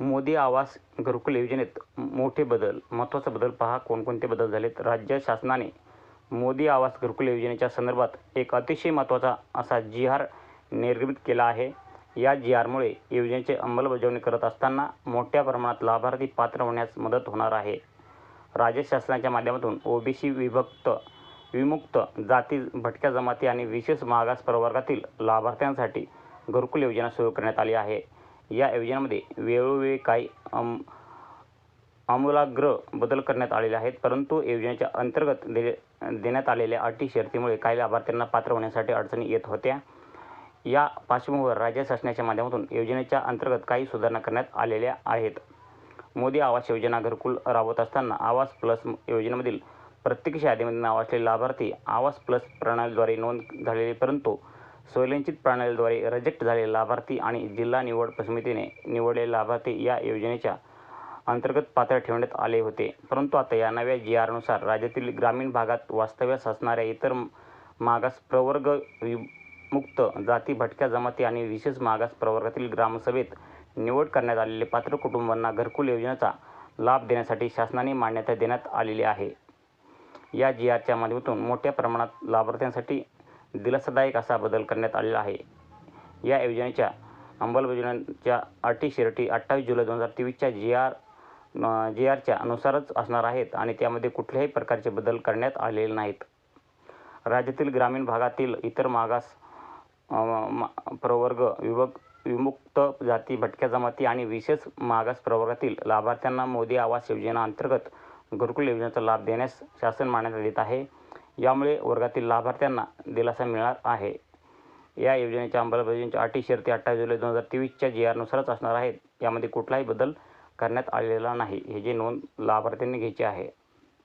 मोदी आवास घरकुल योजनेत मोठे बदल महत्त्वाचा बदल पहा. कोणकोणते बदल झालेत? राज्य शासनाने मोदी आवास घरकुल योजनेच्या संदर्भात एक अतिशय महत्त्वाचा असा जी आर निर्गमित केला आहे. या जी आरमुळे योजनेची अंमलबजावणी करत असताना मोठ्या प्रमाणात लाभार्थी पात्र होण्यास मदत होणार आहे. राज्य शासनाच्या माध्यमातून ओबीसी विभक्त विमुक्त जाती भटक्या जमाती आणि विशेष मागास प्रवर्गातील लाभार्थ्यांसाठी घरकुल योजना सुरू करण्यात आली आहे. या योजनेमध्ये वेळोवेळी काही अम आमूलाग्र बदल करण्यात आलेले आहेत. परंतु योजनेच्या अंतर्गत दे देण्यात आलेल्या अटी शर्तीमुळे काही लाभार्थ्यांना पात्र होण्यासाठी अडचणी येत होत्या. या पार्श्वभूमीवर राज्य शासनाच्या माध्यमातून योजनेच्या अंतर्गत काही सुधारणा करण्यात आलेल्या आहेत. मोदी आवास योजना घरकुल राबवत असताना आवास प्लस योजनेमधील प्रत्येक यादीमध्ये नाव असलेले लाभार्थी आवास प्लस प्रणालीद्वारे नोंद झालेले परंतु स्वयंचलित प्रणालीद्वारे रिजेक्ट झालेले लाभार्थी आणि जिल्हा निवड समितीने निवडलेले लाभार्थी या योजनेच्या अंतर्गत पात्र ठेवण्यात आले होते. परंतु आता या नव्या जी आरनुसार राज्यातील ग्रामीण भागात वास्तव्यास असणाऱ्या इतर मागास प्रवर्ग विमुक्त जाती भटक्या जमाती आणि विशेष मागास प्रवर्गातील ग्रामसभेत निवड करण्यात आलेले पात्र कुटुंबांना घरकुल योजनेचा लाभ देण्यासाठी शासनाने मान्यता देण्यात आलेली आहे. या जी आरच्या माध्यमातून मोठ्या प्रमाणात लाभार्थ्यांसाठी दिलासादायक असा बदल करण्यात आलेला आहे. या योजनेच्या अंमलबजावणीच्या अटी शर्ती अठ्ठावीस जुलै दोन हजार तेवीसच्या जी आर जी आरच्या अनुसारच असणार आहेत आणि त्यामध्ये कुठल्याही प्रकारचे बदल करण्यात आलेले नाहीत. राज्यातील ग्रामीण भागातील इतर मागास प्रवर्ग विभग विमुक्त जाती भटक्या जमाती आणि विशेष मागास प्रवर्गातील लाभार्थ्यांना मोदी आवास योजना अंतर्गत घरकुल योजनेचा लाभ देण्यास शासन मान्यता देत आहे. यामुळे वर्गातील लाभार्थ्यांना दिलासा मिळणार आहे. या योजनेच्या अंमलबजावणीच्या अटी शर्ती अठ्ठावीस जुलै दोन हजार तेवीसच्या जी आरनुसारच असणार आहेत. यामध्ये कुठलाही बदल करण्यात आलेला नाही. हे जे नोंद लाभार्थ्यांनी घ्यायची आहे.